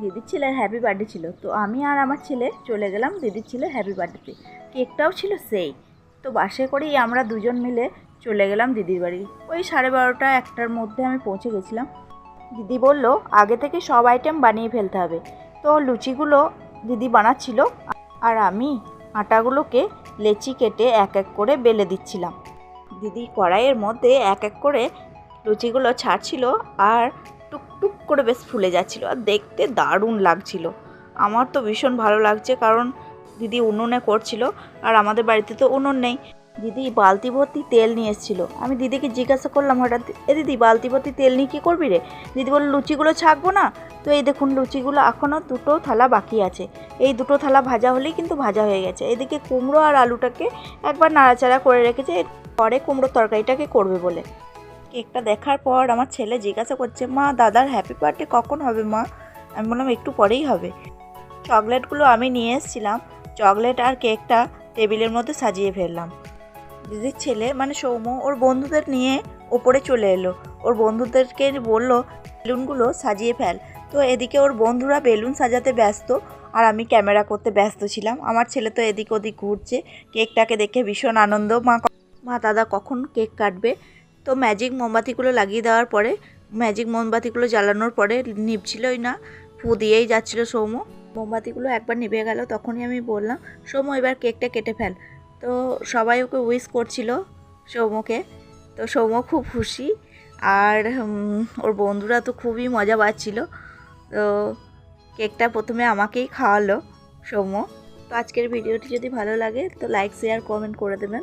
দিদির ছেলের happy birthday ছিল। তো আমি আর আমার ছেলে চলে গেলাম দিদির ছেলের হ্যাপি বার্থডেতে কেকটাও ছিল সেই। তো বাসে করেই আমরা দুজন মিলে চলে গেলাম দিদির বাড়ি। ওই সাড়ে বারোটা একটার মধ্যে আমি পৌঁছে গেছিলাম। দিদি বলল, আগে থেকে সব আইটেম বানিয়ে ফেলতে হবে। তো লুচিগুলো দিদি বানাচ্ছিল। আর আমি আটাগুলোকে লেচি কেটে এক এক করে বেলে দিচ্ছিলাম। দিদি কড়াইয়ের মধ্যে এক এক করে লুচিগুলো ছাড়ছিল আর টুকটুক করে বেশ ফুলে যাচ্ছিল আর দেখতে দারুণ লাগছিল। আমার তো ভীষণ ভালো লাগছে কারণ দিদি উনুনে করছিল আর আমাদের বাড়িতে তো উনুন নেই। দিদি বালতি ভর্তি তেল নিয়ে এসেছিল। আমি দিদিকে জিজ্ঞাসা করলাম হঠাৎ, এ দিদি, বালতি ভর্তি তেল নিয়ে কী করবি রে? দিদি বলল, লুচিগুলো ছাকবো না? তো এই দেখুন, লুচিগুলো এখনও দুটো থালা বাকি আছে। এই দুটো থালা ভাজা হলেই কিন্তু ভাজা হয়ে গেছে। এদিকে কুমড়ো আর আলুটাকে একবার নাড়াচাড়া করে রেখেছে পরে কুমড়োর তরকারিটাকে করবে বলে। কেকটা দেখার পর আমার ছেলে জিজ্ঞাসা করছে, মা, দাদার হ্যাপি বার্থডে কখন হবে, মা? আমি বললাম, একটু পরেই হবে। চকলেটগুলো আমি নিয়ে এসেছিলাম। চকলেট আর কেকটা টেবিলের মধ্যে সাজিয়ে ফেললাম। দিদির ছেলে মানে সৌম্য, ওর বন্ধুদের নিয়ে ওপরে চলে এলো। ওর বন্ধুদেরকে বলল, বেলুনগুলো সাজিয়ে ফেল। তো এদিকে ওর বন্ধুরা বেলুন সাজাতে ব্যস্ত আর আমি ক্যামেরা করতে ব্যস্ত ছিলাম। আমার ছেলে তো এদিক ওদিক ঘুরছে। কেকটাকে দেখে ভীষণ আনন্দ। মা মা, দাদা কখন কেক কাটবে? তো ম্যাজিক মোমবাতিগুলো লাগিয়ে দেওয়ার পরে ম্যাজিক মোমবাতিগুলো জ্বালানোর পরে নিভছিলই না, ফু দিয়েই যাচ্ছিল সৌম্য। মোমবাতিগুলো একবার নিভে গেল, তখনই আমি বললাম, সৌম্য, এবার কেকটা কেটে ফেল। তো সবাই ওকে উইস করছিল সৌম্যকে। তো সৌম্য খুব খুশি, আর ওর বন্ধুরা তো খুবই মজা পাচ্ছিল। তো কেকটা প্রথমে আমাকেই খাওয়ালো সৌম্য। তো আজকের ভিডিওটি যদি ভালো লাগে, তো লাইক শেয়ার কমেন্ট করে দেবেন।